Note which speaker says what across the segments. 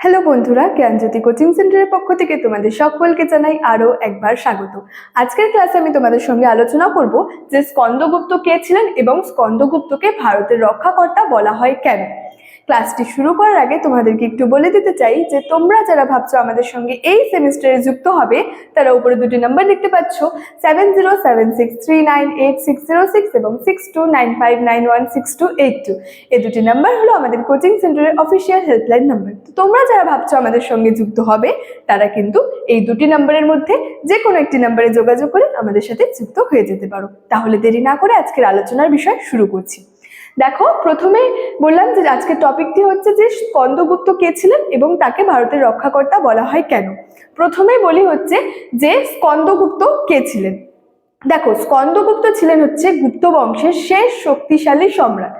Speaker 1: Hello বন্ধুরা, জ্ঞানজ্যোতি coaching সেন্টারের পক্ষ থেকে তোমাদের সকলকে জানাই আরও একবার স্বাগত। আজকের ক্লাসে আমি তোমাদের সঙ্গে আলোচনা করব যে স্কন্দগুপ্ত কে ছিলেন এবং স্কন্দগুপ্তকে ভারতের রক্ষাকর্তা বলা হয় কেন। ক্লাসটি শুরু করার আগে তোমাদেরকে একটু বলে দিতে চাই যে তোমরা যারা ভাবছ আমাদের সঙ্গে এই সেমিস্টারে যুক্ত হবে, তারা উপরে দুটি নাম্বার দেখতে পাচ্ছ seven zero seven six three nine eight six zero six এবং six two nine five nine one six two eight two এই দুটি নাম্বার হলো আমাদের কোচিং সেন্টারের অফিসিয়াল হেল্পলাইন নাম্বার তো তোমরা যারা ভাবছ আমাদের সঙ্গে যুক্ত হবে, তারা কিন্তু এই দুটি নাম্বারের মধ্যে যে কোনো একটি নাম্বারে যোগাযোগ করে আমাদের সাথে যুক্ত হয়ে যেতে পারো। তাহলে দেরি না করে আজকের আলোচনার বিষয় শুরু করছি। দেখো, প্রথমে বললাম যে আজকে টপিকটি হচ্ছে যে স্কন্দগুপ্ত কে ছিলেন এবং তাকে ভারতের রক্ষাকর্তা বলা হয় কেন? প্রথমে বলি হচ্ছে যে স্কন্দগুপ্ত কে ছিলেন? দেখো, স্কন্দগুপ্ত ছিলেন হচ্ছে গুপ্ত বংশের শেষ শক্তিশালী সম্রাট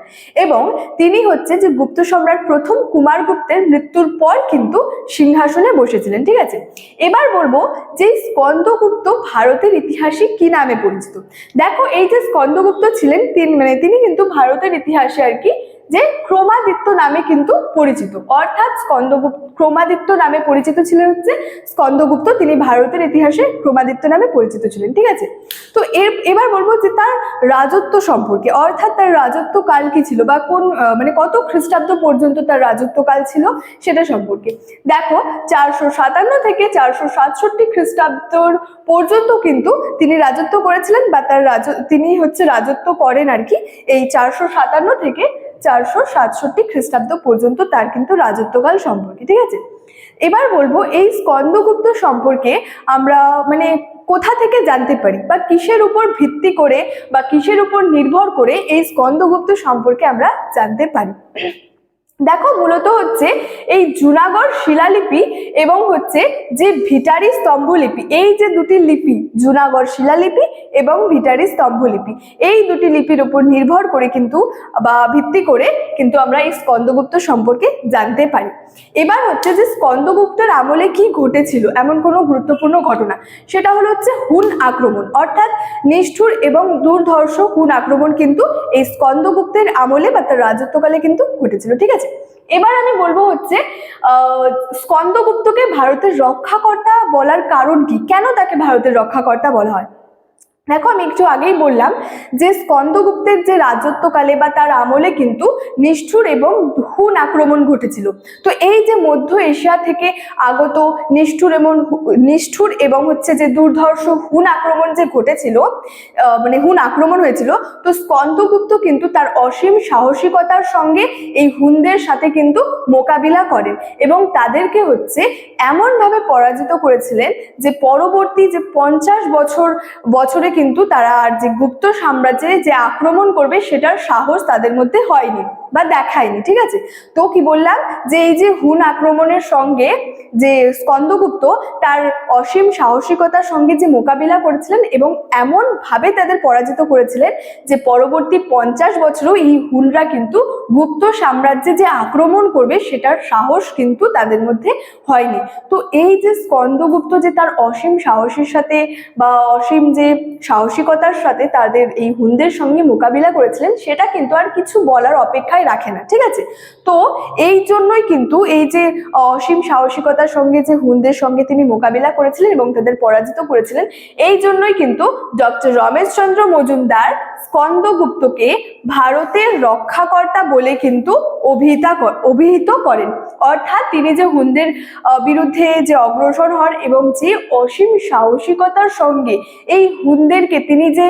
Speaker 1: এবং তিনি হচ্ছে যে গুপ্ত সম্রাট প্রথম কুমারগুপ্তের মৃত্যুর পর কিন্তু সিংহাসনে বসেছিলেন, ঠিক আছে? এবার বলব যে স্কন্দগুপ্ত ভারতের ইতিহাসে কি নামে পরিচিত? দেখো, এই যে স্কন্দগুপ্ত ছিলেন, তিন মানে তিনি কিন্তু ভারতের ইতিহাসে আর কি যে ক্রমাদিত্য নামে কিন্তু পরিচিত। অর্থাৎ স্কন্দগুপ্ত, ক্রমাদিত্য নামে পরিচিত ছিলেন হচ্ছে স্কন্দগুপ্ত। তিনি ভারতের ইতিহাসে ক্রমাদিত্য নামে পরিচিত ছিলেন, ঠিক আছে? তো এর, এবার বলব যে তার রাজত্ব সম্পর্কে, অর্থাৎ তার রাজত্ব কাল কি ছিল বা কোন মানে কত খ্রিস্টাব্দ পর্যন্ত তার রাজত্বকাল ছিল সেটা সম্পর্কে। দেখো, চারশো সাতান্ন থেকে চারশো সাতষট্টি খ্রিস্টাব্দর পর্যন্ত কিন্তু তিনি রাজত্ব করেছিলেন বা তার রাজ, তিনি হচ্ছে রাজত্ব করেন আর কি, এই চারশো সাতান্ন থেকে চারশো সাতষট্টি খ্রিস্টাব্দ পর্যন্ত তার কিন্তু রাজত্বকাল সম্পর্কে, ঠিক আছে? এবার বলব, এই স্কন্দগুপ্ত সম্পর্কে আমরা মানে কোথা থেকে জানতে পারি বা কিসের উপর ভিত্তি করে বা কিসের উপর নির্ভর করে এই স্কন্দগুপ্ত সম্পর্কে আমরা জানতে পারি? দেখো মূলত হচ্ছে এই জুনাগড় শিলালিপি এবং হচ্ছে যে ভিটারি স্তম্ভলিপি, এই যে দুটি লিপি, জুনাগড় শিলালিপি এবং ভিটারি স্তম্ভলিপি, এই দুটি লিপির উপর নির্ভর করে কিন্তু বা ভিত্তি করে কিন্তু আমরা এই স্কন্দগুপ্ত সম্পর্কে জানতে পারি। এবার হচ্ছে যে স্কন্দগুপ্তের আমলে কি ঘটেছিল, এমন কোনো গুরুত্বপূর্ণ ঘটনা, সেটা হলো হচ্ছে হুন আক্রমণ, অর্থাৎ নিষ্ঠুর এবং দুর্ধর্ষ হুন আক্রমণ কিন্তু এই স্কন্দগুপ্তের আমলে বা তার রাজত্বকালে কিন্তু ঘটেছিল, ঠিক আছে? এবার আমি বলব হচ্ছে স্কন্দগুপ্তকে ভারতের রক্ষাকর্তা বলার কারণ কি? কেন তাকে ভারতের রক্ষাকর্তা বলা হয়? দেখো, আমি একটু আগেই বললাম যে স্কন্দগুপ্তের যে রাজত্বকালে বা তার আমলে কিন্তু নিষ্ঠুর এবং হুন আক্রমণ ঘটেছিল। তো এই যে মধ্য এশিয়া থেকে আগত নিষ্ঠুর এবং নিষ্ঠুর এবং হচ্ছে যে দুর্ধর্ষ হুন আক্রমণ যে ঘটেছিল মানে হুন আক্রমণ হয়েছিল, তো স্কন্দগুপ্ত কিন্তু তার অসীম সাহসিকতার সঙ্গে এই হুনদের সাথে কিন্তু মোকাবিলা করেন এবং তাদেরকে হচ্ছে এমনভাবে পরাজিত করেছিলেন যে পরবর্তী যে পঞ্চাশ বছর, বছরে কিন্তু তারা আর যে গুপ্ত সাম্রাজ্যে যে আক্রমণ করবে সেটার সাহস তাদের মধ্যে হয়নি। বা দেখায়নি, ঠিক আছে? তো কি বললাম যে এই যে হুন আক্রমণের সঙ্গে যে স্কন্দগুপ্ত তার অসীম সাহসিকতার সঙ্গে যে মোকাবিলা করেছিলেন এবং এমন ভাবে তাদের পরাজিত করেছিলেন যে পরবর্তী পঞ্চাশ বছরও এই হুনরা কিন্তু গুপ্ত সাম্রাজ্যে যে আক্রমণ করবে সেটার সাহস কিন্তু তাদের মধ্যে হয়নি। তো এই যে স্কন্দগুপ্ত যে তার অসীম সাহসের সাথে বা অসীম যে সাহসিকতার সাথে তাদের এই হুনদের সঙ্গে মোকাবিলা করেছিলেন, সেটা কিন্তু আর কিছু বলার অপেক্ষায় রাখে না, ঠিক আছে? তো এই জন্যই কিন্তু এই যে অসীম সাহসিকতার সঙ্গে, যে হুনদের সঙ্গে তিনি মোকাবিলা করেছিলেন এবং তাদের পরাজিত করেছিলেন, এই জন্যই কিন্তু ডক্টর রমেশচন্দ্র মজুমদার স্কন্দগুপ্তকে ভারতের রক্ষাকর্তা বলে কিন্তু অভিহিতা অভিহিত করেন। অর্থাৎ তিনি যে হুনদের বিরুদ্ধে যে অগ্রসর হন এবং যে অসীম সাহসিকতার সঙ্গে এই হুনদেরকে তিনি যে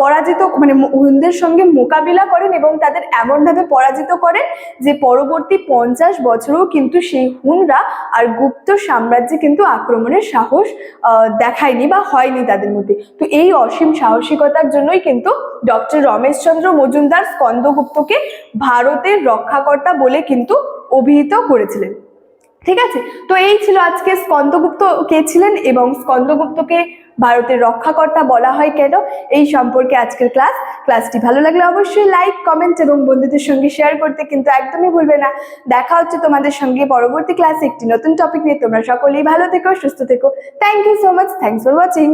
Speaker 1: পরাজিত মানে হুনদের সঙ্গে মোকাবিলা করেন এবং তাদের এমনভাবে পরাজিত করেন যে পরবর্তী পঞ্চাশ বছরেও কিন্তু সেই হুনরা আর গুপ্ত সাম্রাজ্যে কিন্তু আক্রমণের সাহস দেখায়নি বা হয়নি তাদের মধ্যে। তো এই অসীম সাহসিকতার জন্যই কিন্তু ডক্টর রমেশচন্দ্র মজুমদার স্কন্দগুপ্তকে ভারতের রক্ষাকর্তা বলে কিন্তু অভিহিত করেছিলেন। ঠিক আছে? তো এই ছিল আজকে স্কন্দগুপ্ত কে ছিলেন এবং স্কন্দগুপ্তকে ভারতের রক্ষাকর্তা বলা হয় কেন? এই সম্পর্কে আজকের ক্লাস। ক্লাসটি ভালো লাগলে অবশ্যই লাইক কমেন্ট এবং বন্ধুদের সঙ্গে শেয়ার করতে কিন্তু একদমই ভুলবে না। দেখা হচ্ছে তোমাদের সঙ্গে পরবর্তী ক্লাসে একটি নতুন টপিক নিয়ে। তোমরা সকলেই ভালো থেকো, সুস্থ থেকো। Thank you so much thanks for watching